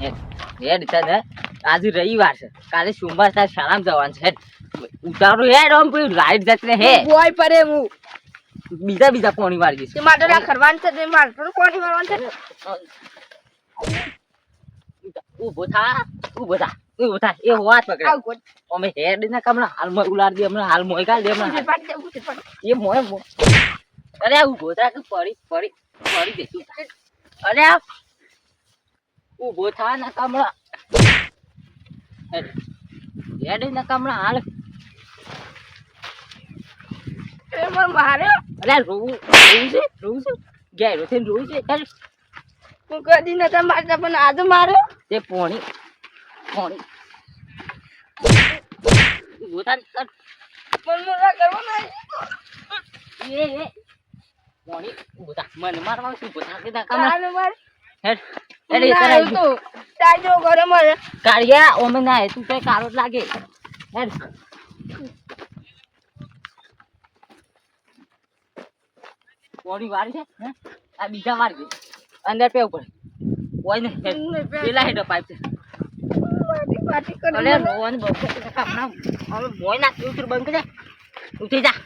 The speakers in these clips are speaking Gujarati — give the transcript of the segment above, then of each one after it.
હેડ છે ને આજે રવિવાર છે. કાલે સોમવાર તાર શાળામાં જવાનું છે ઉતારો હેડ આમ કોઈ રાઈડ ને હે. બોય પડે હું. બીજા બીજા પોણી વાળી તે માટે ના કરવાનું છે તે મારે કોણી મારવાનું છે. ઊભો થા ઊભો થા ઊભો થા. એ વાત પકડે. અમે હેડ ના કમણા હાલ મોય ઉલાર દે હમણાં હાલ મોય કાલ દે હમણાં એ મોય અરે ઊભો થા કે પડી પડી પડી દે અરે આ ઊભો થા ના કમળા હેડ. ના કમળા હાલ. એ મને મારે. અરે રોવું રોવું છે? રોવું છે? ગેરો થઈને રોવું છે? ચાલ હું કદી નતા મારતા પણ આજે માર્યો તે પોણી. પોણી. ઊભો થા ચાલ. પણ મને કરવા ના એ એ. પોણી. ઊભો થા. મને મારવા શું થા. કે ના કમળા મારે. હેડ. હેડ એ ના તરાઈ આવ્યું તો તાજો ઘરે મારે કાળિયા ઓમે ના તું કઈ કાળો જ લાગે. હેડ. છે? આ બીજા વાર છે. અંદર. પેલા હેડ પાઇપ છે. અલે કર હવે મોય ના ઉતર બંધ કરી. ઉઠી જા.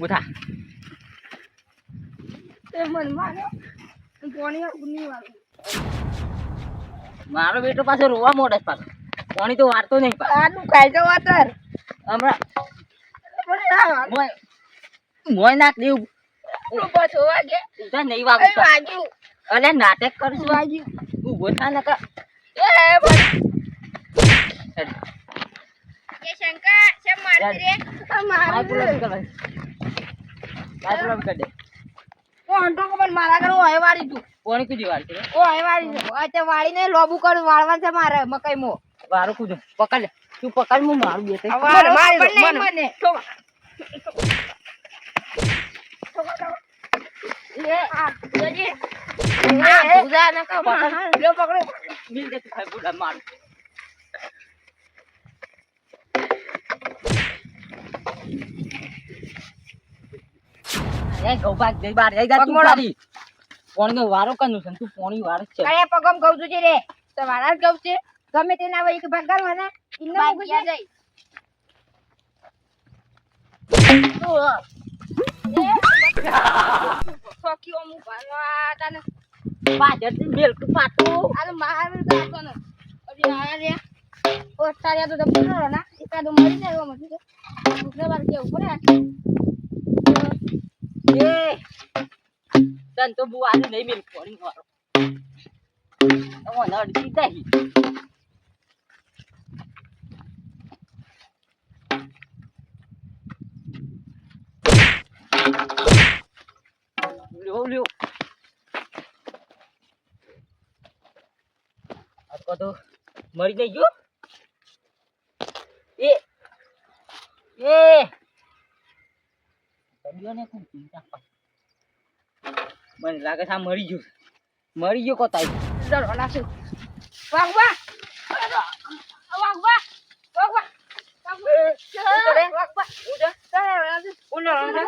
ઉઠા. એ મને મારે કોણી ઉની વાળું. મારો બેટો પાછો રોવા મોડે જ પાછો. પોણી તો વારતો નહીં પાછો. આનું ખાઈ જવા તાર હમણાં મોય મોય નાખ દેવું. પાછો વાગે. ઉઠા નહીં એ વાગ્યું. અલે નાટક કરશું. વાગ્યું. થા નકર. એ એ શંકા છે રે? મારે કરી દે. કોણ કો પણ મારા ઘરે ઓય વાળી તું. પોણી કીધી વાળી છે? ઓય વાળી છે. અત્યારે વાળીને લોબુ કર વાળવા છે મારે મકાઈ મો વારો કુજો પકડ તું પકડ મુ મારું બે મારે મારી મને. એ આ જોજે. આ ભૂજા ન કા પકડ. લ્યો પકડો. મિલ દે ભાઈ બુડા માર. એ ગૌભાગ જઈ બાર જઈ જા તું તારી. પોણી વારો કનું છે તું પોણી વારો છે. કયા પગમ કહું છું છે રે? તમારા જ કહું છે. ગમે તે ના હોય એક ભાગ કરવાના ઇન્ને મૂકી જાય ફોકી ઓમું ભણવા તને પાછળથી બેલકું પાટું આને માર તો તને અરે આ રે ઓ તો ડબલ ના. એકાદો મરી જાય એવો મત દુસરા વાર કેવું પડે. એ તન તો બુ આજે નહીં મિલ પોણી વારો ઓને અડધી દહી લ્યો લ્યો આ તો મરી ગયો એ એ. તબિયોને કોણ ચિંતા મને લાગે છે આ મરી ગયો મરી ગયો કોતાઈ ડરો ના છે વાગવા વાગ વાગ વાગ વાગ વાગ ઉતરે વાગ વાગ ઉતરે ઉતરે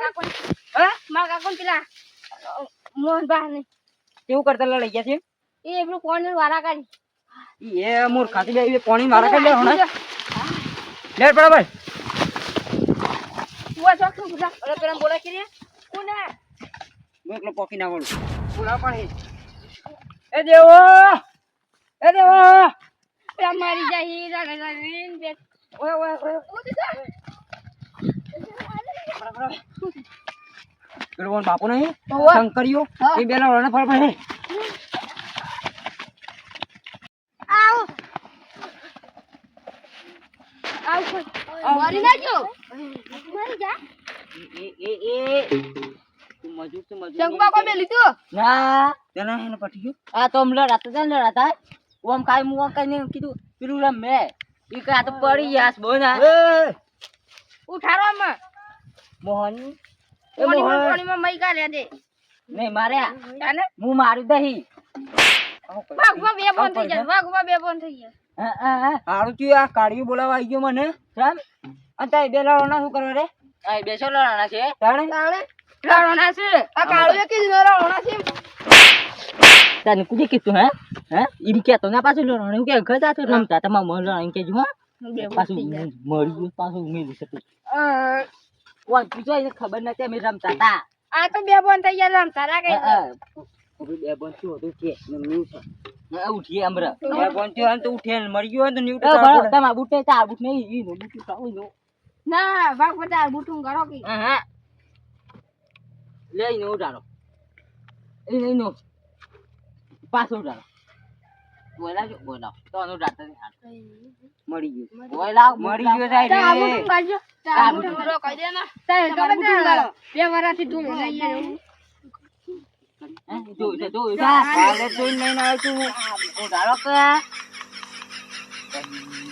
હા? માર કાકોન પેલા મોહન બા ને. કેવું કરતા લડાઈ ગયા છે? એ પેલું કોણ વારા કાઢી. એ મોર ખાતી બે પાણી મારા કરી લે હમણાં લે બરાબર તું પૂછા અરે પેલા બોલા કે રે કોને હું એકલો પોકી ના વળું બોલા પણ. એ દેવો! એ દેવો! પેલા મારી જાય હી રાને રાને બે. ઓય ઓય ઓય. પેલો કોણ બાપુ નહીં? હા. એ બેલા વળને ફળ પડે. આવ. આવ મારી નાખ્યો મારી જા. એ એ એ તું મજૂર તું મજૂર શંકુબા કોઈ બે લીધું ના. તેના હેને પટી ગયું? આ તો અમ લડાતા હતા ને લડાતા. ઓમ કાઈ મુવા કઈ ને કીધું. પેલું રમ મે ઈ કે આ તો પડી ગયા બહુ ના ઉઠાડો આમાં. મોહન. એ પાણીમાં મોહન. પાણીમાં મઈ કાઢ્યા દે. નહીં માર્યા. જાને હું મારું દહી. વાઘમાં બે બંધ થઈ ગયા વાઘમાં બે બંધ થઈ ગયા. હારું થયું આ કાળિયું બોલાવા આવી ગયો મને. રામ. અને તારી બે લડવાના શું કરવા રે? આ બેસો લડવાના છે. તાણે? તાણે? લડોના છે. આ કાળુએ કીધું લડોના છે. તને કુદી કીધું હે? હે? એમ ના પાછું કે રમતા. તમારે પાછું પાછું મેલું કોણ પૂછો એને ખબર નથી અમે રમતા તા આ તો બે બોન થઈ ગયા રમતા હવે બે બોન શું હતું કે ન્યુ છે? ઉઠીએ અમર. બે બોન થયો તો ઉઠે મરી ગયો તો ન્યુ તો તમારા બુટે તાર બુટ નહીં બુટ કાવું નો ભાગ બધા બુટું કરો કે. હા લઈ નો ઉડાડો એ નહીં નો પાછો ઉડાડો બોલા જો બોલા તો અનુ હાલ મરી ગયું. બોલા મળી ગયો આ જાય બુટું કાઢજો તા આ બુટું કરો. કહી દે ના. તા તો બધા બે વરાથી તું લઈ આવ્યો જો જો જો કાલે તો નહીં ના તું ઉડાડો કે.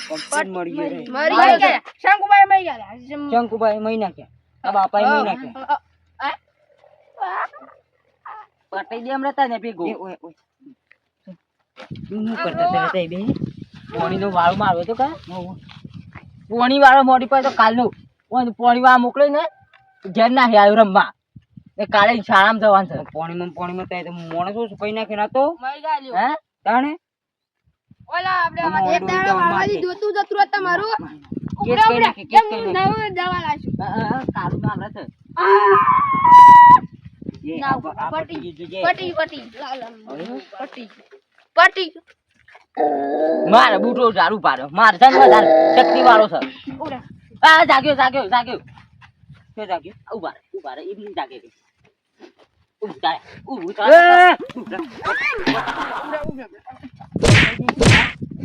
પટ મરી ગયો. મરી ગયા શંકુભાઈ મરી ગયા શંકુભાઈ મહિના કે આ બાપા મહિના નાખ્યા પટાઈ દે હમણાં તને ભેગો. શું કરતા હતા તે બે? પોણીનો વાળો મારવો તો કા? પોણી વાળો મોડી પર તો કાલનું. પોણી મોકલે ને ઘેર નાખી આવ્યો રમવા. એ કાલે શાળામાં જવાનું છે. પોણીમાં પોણીમાં તો મોણસ શું કઈ નાખી. હે? તાણે? ઓલા આપણે એક દાડો વાળવાથી જોતું જતું તમારું. નવું દવા મારે છે પટી. પટી પટી પટી. પટી બૂટો ઝાડુ પાડ્યો મારે વધારે શક્તિ વાળો છે આ જાગ્યો જાગ્યો જાગ્યો કે જાગ્યો ઊભા ઊભા રે એમની જાગે રે ઊભા થાય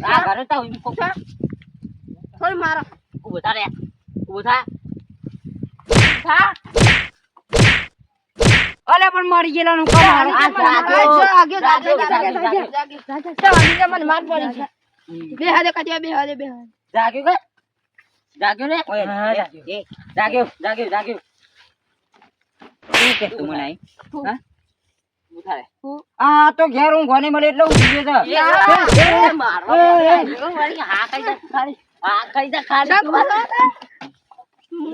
આ ઘરે તાવ એમ કોક થોડી મારો. ઊભું થા રે. ઊભું થા. થા. અલે પણ મરી ગયેલાનું આ કમાવાનું આ જાગ્યો, જાગ્યો જાગ્યો, જાગ્યો જાગ્યો, જાગ્યો જાગ્યો. ચાલ, તો મને માર પડી છે. બે હાથે કાઢ્યા, બે હાથે, બે હાથે. જાગ્યો કે? જાગ્યો ને? હા જાગ્યો. જાગ્યો જાગ્યો જાગ્યો. શું કે તું મને હા? આ તો ઘેર હું ઘરે મળે એટલે હું ગયો છે યા. એ મારવા પડે. વળી હા ખાઈ જા ખાલી હા ખાઈ જા ખાલી તું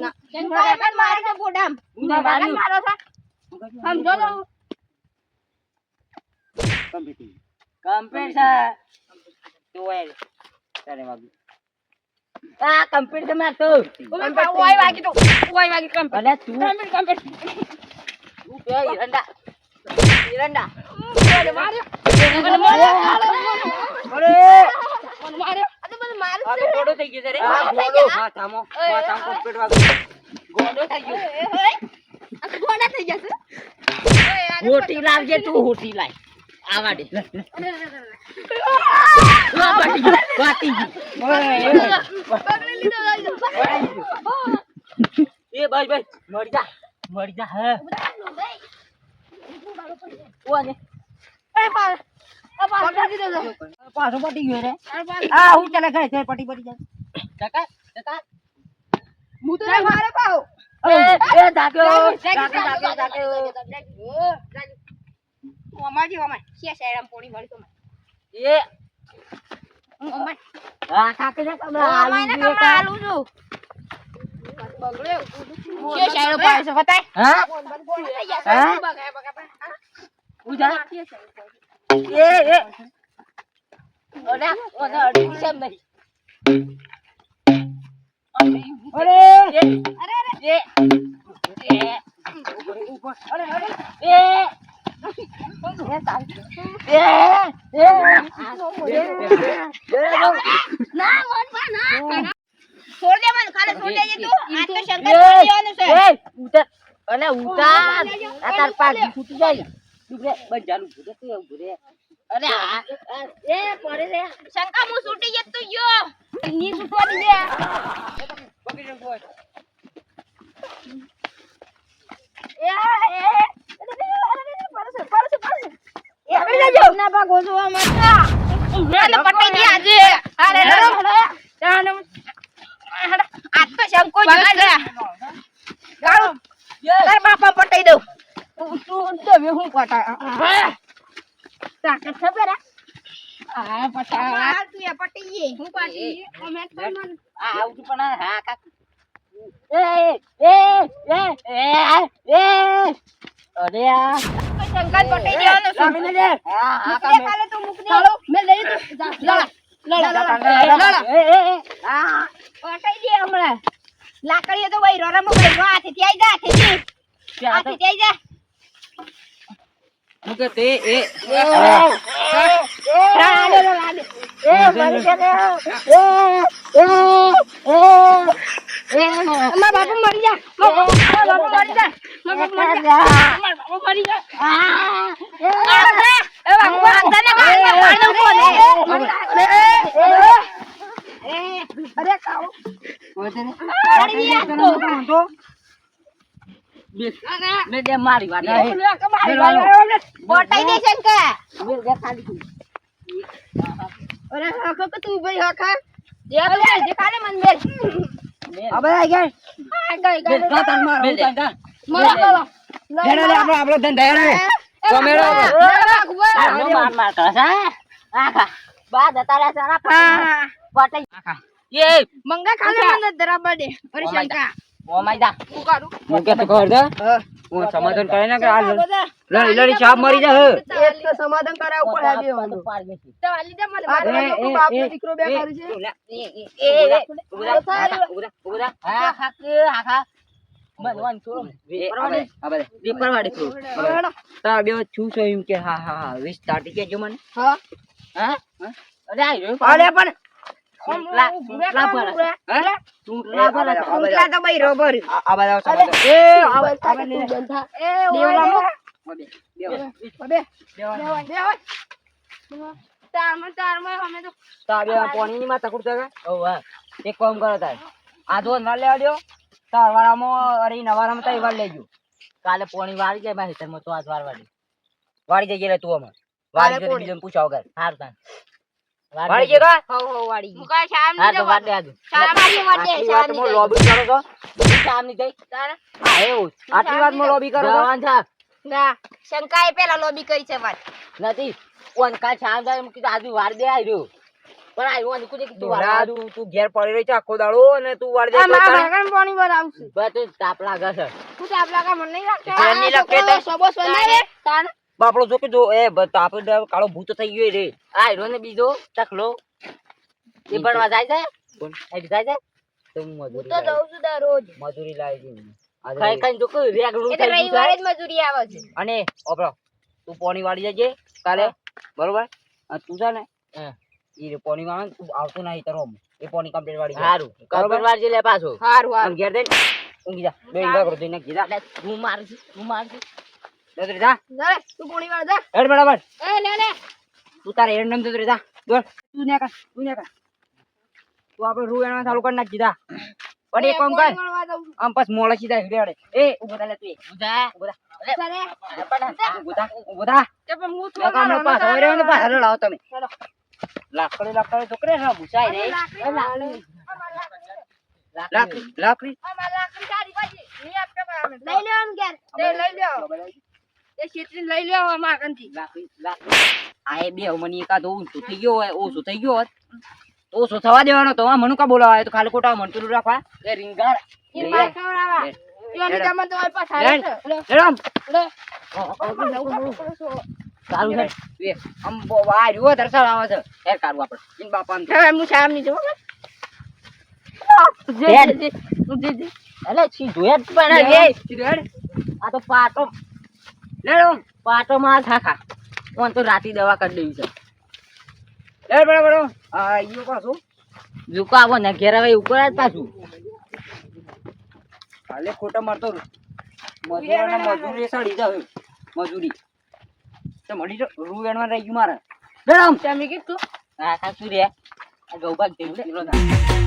ના. શંકરભાઈ મને મારી છે બોડામ. ઉને માર્યું. મારો છે. સમજો તો. કમ્પ્લીટ છે તો એ તારે આ કમ્પ્લીટ છે તો ઓય ઓય વાગી તો. ઓય વાગી કમ. અલે તું કમ્પ્યુટર કમ્પ્યુટર તું બે ઈરંડા ઈરંડા મને માર્યો. મને માર્યો. મને માર્યો. અરે મને માર્યો છે. ગોડો થઈ ગયો રે હા, થઈ ગોડો ગયા. માથામો માથામ ગોડો થઈ ગયો એ, એ, આ તો ઘોડા થઈ જશે. ઓય, હોટી લાવજે તું હોટી લાય આવા દે પાટી પાટી પકડી લીધો, એ ભાઈ ભાઈ મરી જા મરી જા હે ઓને એ પાડ. આ પાડ. પકડી લીધો પાછો પટી ગયો રે આ હું ચાલે ઘરે છે પટી પટી જાય ટકા ટકા હું તો મારે પાહો. એ એ જાગ્યો જાગ્યો, જાગ્યો જાગ્યો, જાગ્યો જાગ્યો. ઓ, જાગ્યો. ઓ, અમાર જેવો અમાર. છે સાઈડમાં પોણી વાળી તો એ હું અમાર. કાકે ને ઓ, કમરા અમારને કમળા આલું છું. બગડ્યો. છે સાઈડો પાડે બતાય. હા હા? ઉજા. એ એ. ઓને ઓને અડી છે નહીં અરે અરે, અરે. એ. એ. અરે અરે. એ. ના, મનમાં ના. છોડ દે મને, ખાલી છોડ દેજે તું. આજ તો શંકર પાર્ટી આવવાનું છે. ઉતાર. અલે ઉતાર. આ તાર પાક ફૂટી જાય. તું બસ ચાલુ ભૂરે તું ઊભો રે અરે આ આ- એ પડે રે. શંકા હું છૂટી જતો યો ની છૂટવા દીધે પકડી લે બોય એ એ પરસે પરસે પરસે એ આવી જજો. ના પા ગોજવા માતા એટલે પટાઈ દી આજે. અરે હેડો ચાલો તો શંકો જોડે ગાળો. તાર બાપા પટાઈ દઉં. તું તો વે હું પટાય તાકાત ખબર આ પટા તું એ પટી હું પાટી અમે તો આ આવતું પણ હા કાક એ એ એ એ એ અરે આ શંકર પટાઈ દેવાનો છું. લાવીને હા, હા, કાલે તું મૂકી દે. મેં લઈ લીધું. લડા. લડા, લડા, લડા. એ, એ, એ. હા. પટાઈ દે હમણાં. લાકડીઓ તો બૈરો રમો બૈરો હાથેથી આઈ જા હાથેથી. ત્યાં જા. મૂકે તે, એ. અરે કાઓ. તો. બે. બે મારી વાળો. પટાઈ દે શંકર. બે દે ખાલી. અરે હાખો કે તું ભાઈ હાખા જે બોલે જે કાલે મન બે. આ બધા આ ગઈ બે, ગઈ ત્રણ, ત્રણ, મારો, ત્રણ, ત્રણ. બોલો હેડો લે, આપણો- આપણો ધંધા હેડો લે. કોમેડો. માર માર કરે છે, આખા. બા છે, આના પટાઈ. પટાઈ. આખા. એ, મંગા કાલે મને ધરાબા દે અરે શંકા સમાધાન કરે ને કે આ લડ- સાપ મરી જાય હે. એક તો સમાધાન કરાવ ઉપર આવી દેવાનું તો આલી દે મને. મારો એ, બાપુ એ, બાપ એ, દીકરો બે છે. અરે પણ એક કામ કરો તાર આ જો ન લેવા દ્યો તાર વાળામાં અરે નવારામાં તારી વાર લેજો કાલે પોણી વાળી જાય મારી તો આજ વાર વાળી વાળી જઈએ લે તું અમે વાળી કાલે જતી પોણી. બીજાને પૂછા વગર હારું તાન વાળી હો હો મુકા શામની તો વાળ દે શામની વાડી શામની લોબી કરો છો? બીજી શામની થઈ હા એવું જ. આટલી વાતમાં લોબી કરો છો? ના શંકાએ પેલા લોબી કરી છે વાત નથી. ઓન કાલ શામ જાય એમ આજુ વાર દે આયરો પણ આયરો અને કીધું તું વાર તું તું ઘેર પડી રહી છે આખો દાડો અને તું વાળી દે તો તારે- પાણી પર આવશે બસ તું તાપ લાગે છે. તું તાપ લાગે મને નહીં લાગતા. નહીં લાગતા બાપડો જો કે જો એ બ- તો આપણે દ- કાળો ભૂત થઈ ગયો રે. આયરો ને બીજો ચકલો. એ ભણવા જાય છે? કોણ? એ જાય છે? તો હું તો જઉં છું દરરોજ. મજૂરી લાવી દઉં આજે ખાઈ ખાઈને જો કે રેગડું એ થઈ ગયું રવિવારે જ મજૂરી આવે છે. અને ઓપરો તું પોણી વાળી જજે કાલે. બરોબર? તું છે ને એ પોણી વાળા તું આવતો નહીં તારો એ પોણી કમ્પ્લીટ વાળી સારું કમ્પ્લીટ વાળી લે પાછો. સારું અને ઘેર દે ઊંઘી જા. બે ઈંડા કરો કીધા એટલે હું મારું છું હું મારું છું. જતો રે જા. જા તું પોણી વાળ જા. હેડ બરાબર. એ લે લે. તું તારે હેડ નમ જતો રે જા. દોડ. તું ને કર તું ને કર. તું આપણે રૂ એના ચાલુ કરી નાખ કીધા પણ એક કામ કર. આમ પાસ મોળા સીધા હેડે હેડે એ ઊભો થા લે તું. ઉધા જા રે. થા. ઊભો થા તે પણ હું તો કામ નાનો પાછા વળ્યો ને પાછા લાવો તમે. લાકડી લાકડી તો કરે ના રે. લાકડી, લાકડી. લાકડી લાકડી. અમાર લાકડી તારી પાસે. નહીં આપતા લઈ લેવાનું ઘેર. લઈ લ્યો. એ છેતરીને લઈ લ્યો અમારા કનથી. લાકડી લાકડી આ બે મને એકાદ ઓછું થઈ ગયો હોય ઓછું થઈ ગયો હોત તો ઓછો થવા દેવાનો તો આ મનુ કા બોલાવા તો ખાલી ખોટા મન પેલું રાખવા એ રીંગાળ ઈ માર ખવડાવવા. ઈઓની જમણ તો મારી આવે છે. લે, હેડમ લે. સારું છે આમ આવે છે હેર કાઢવું આપણે ઇન બાપા હવે હું. જે, જે, જે. પણ આ તો પાટો લેડો પાટો માં થાખા. તો રાતી દવા કરી દેવી છે. પાછું ઝુકાવો ને ઘેર ઉપર જ પાછું. કાલે ખોટા મારતો મજૂરી મજૂરી સડી જાવ મજૂરી. તો મળી જો રૂ એણમાં રહી ગયું મારે. ગરમ તમે કીધું હા સાસુ રે? આ ગૌભાગ જેવું.